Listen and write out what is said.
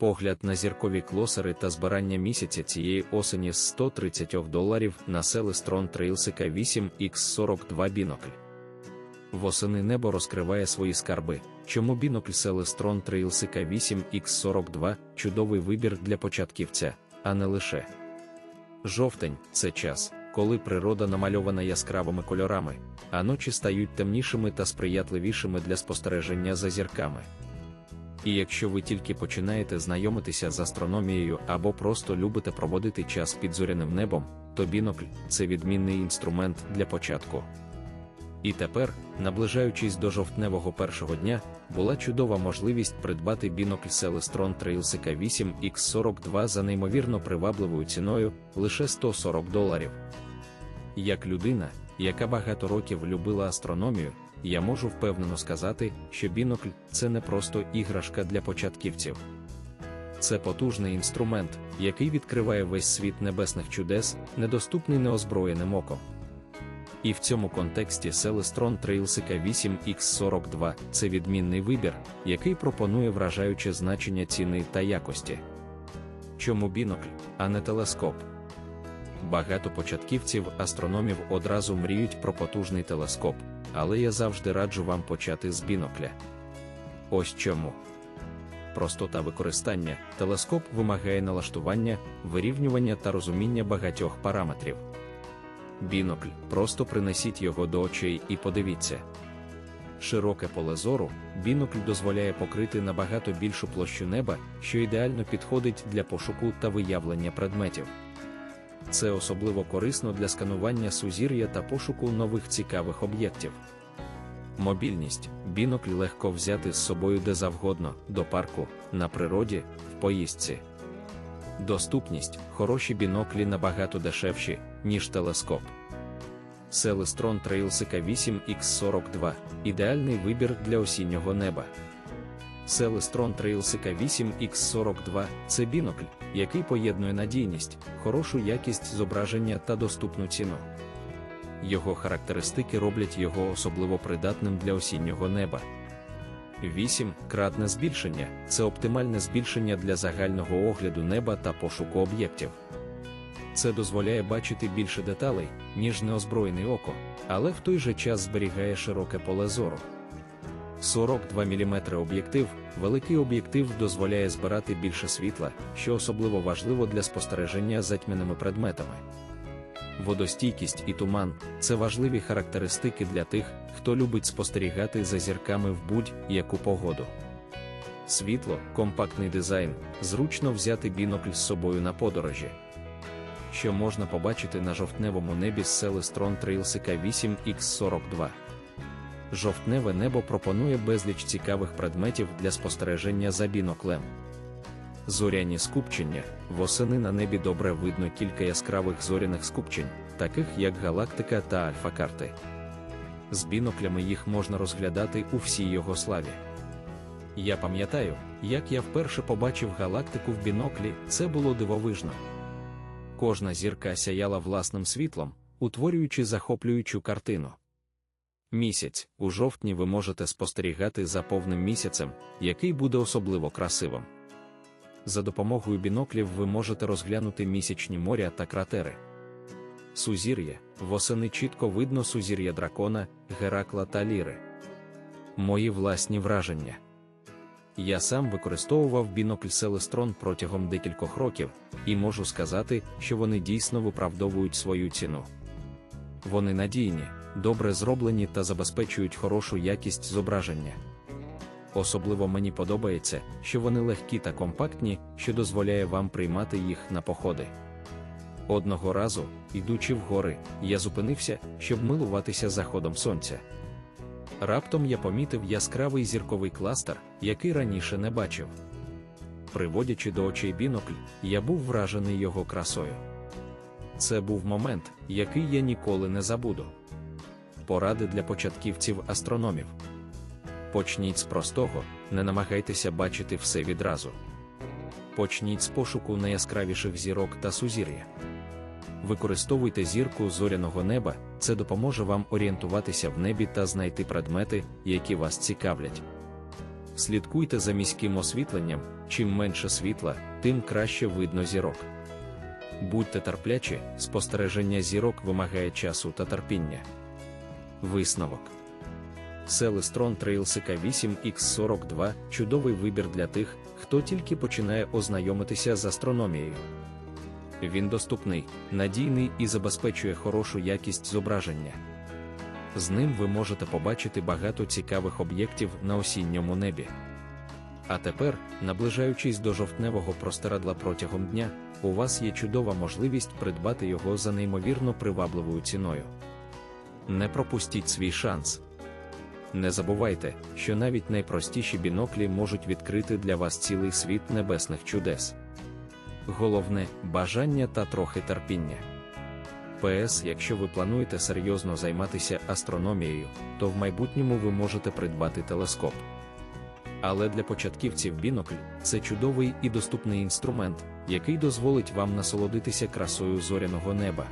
Погляд на зіркові клосери та збирання місяця цієї осені з 130 доларів на Селестрон Трейлсика 8X42 бінокль. Восени небо розкриває свої скарби, чому бінокль Селестрон Трейлсика 8X42 чудовий вибір для початківця, а не лише. Жовтень це час, коли природа намальована яскравими кольорами, а ночі стають темнішими та сприятливішими для спостереження за зірками. І якщо ви тільки починаєте знайомитися з астрономією або просто любите проводити час під зоряним небом, то бінокль це відмінний інструмент для початку. І тепер, наближаючись до жовтневого першого дня, була чудова можливість придбати бінокль Celestron Trailsika 8X42 за неймовірно привабливою ціною лише 140 доларів. Як людина, яка багато років любила астрономію, я можу впевнено сказати, що бінокль це не просто іграшка для початківців. Це потужний інструмент, який відкриває весь світ небесних чудес, недоступний неозброєним оком. І в цьому контексті Celestron Trailsika 8X42 це відмінний вибір, який пропонує вражаюче значення ціни та якості. Чому бінокль, а не телескоп? Багато початківців астрономів одразу мріють про потужний телескоп, але я завжди раджу вам почати з бінокля. Ось чому. Простота використання телескоп вимагає налаштування, вирівнювання та розуміння багатьох параметрів. Бінокль просто принесіть його до очей і подивіться. Широке поле зору, бінокль дозволяє покрити набагато більшу площу неба, що ідеально підходить для пошуку та виявлення предметів. Це особливо корисно для сканування сузір'я та пошуку нових цікавих об'єктів. Мобільність бінокль легко взяти з собою де завгодно, до парку, на природі, в поїздці. Доступність хороші біноклі набагато дешевші, ніж телескоп. Celestron Trailsika 8X42 ідеальний вибір для осіннього неба. Celestron Trailsika 8X42 це бінокль, який поєднує надійність, хорошу якість зображення та доступну ціну. Його характеристики роблять його особливо придатним для осіннього неба. 8. Кратне збільшення це оптимальне збільшення для загального огляду неба та пошуку об'єктів. Це дозволяє бачити більше деталей, ніж неозброєне око, але в той же час зберігає широке поле зору. 42 мм об'єктив, великий об'єктив дозволяє збирати більше світла, що особливо важливо для спостереження за тьмяними предметами. Водостійкість і туман це важливі характеристики для тих, хто любить спостерігати за зірками в будь-яку погоду. Світло, компактний дизайн, зручно взяти бінокль з собою на подорожі. Що можна побачити на жовтневому небі з Celestron Trailsika 8X42. Жовтневе небо пропонує безліч цікавих предметів для спостереження за біноклем. Зоряні скупчення восени на небі добре видно кілька яскравих зоряних скупчень, таких як галактика та альфа-карти. З біноклями їх можна розглядати у всій його славі. Я пам'ятаю, як я вперше побачив галактику в біноклі, це було дивовижно. Кожна зірка сяяла власним світлом, утворюючи захоплюючу картину. Місяць у жовтні ви можете спостерігати за повним місяцем, який буде особливо красивим. За допомогою біноклів ви можете розглянути місячні моря та кратери. Сузір'я восени чітко видно сузір'я дракона, Геракла та Ліри. Мої власні враження. Я сам використовував бінокль Селестрон протягом декількох років, і можу сказати, що вони дійсно виправдовують свою ціну. Вони надійні, добре зроблені та забезпечують хорошу якість зображення. Особливо мені подобається, що вони легкі та компактні, що дозволяє вам приймати їх на походи. Одного разу, йдучи в гори, я зупинився, щоб милуватися заходом сонця. Раптом я помітив яскравий зірковий кластер, який раніше не бачив. Приводячи до очей бінокль, я був вражений його красою. Це був момент, який я ніколи не забуду. Поради для початківців астрономів. Почніть з простого, не намагайтеся бачити все відразу. Почніть з пошуку найяскравіших зірок та сузір'я. Використовуйте зірку зоряного неба, це допоможе вам орієнтуватися в небі та знайти предмети, які вас цікавлять. Слідкуйте за міським освітленням, чим менше світла, тим краще видно зірок. Будьте терплячі, спостереження зірок вимагає часу та терпіння. Висновок. Селестрон Трейлсика 8X42 чудовий вибір для тих, хто тільки починає ознайомитися з астрономією. Він доступний, надійний і забезпечує хорошу якість зображення. З ним ви можете побачити багато цікавих об'єктів на осінньому небі. А тепер, наближаючись до жовтневого простирадла протягом дня, у вас є чудова можливість придбати його за неймовірно привабливою ціною. Не пропустіть свій шанс. Не забувайте, що навіть найпростіші біноклі можуть відкрити для вас цілий світ небесних чудес. Головне бажання та трохи терпіння. ПС, якщо ви плануєте серйозно займатися астрономією, то в майбутньому ви можете придбати телескоп. Але для початківців бінокль це чудовий і доступний інструмент, який дозволить вам насолодитися красою зоряного неба.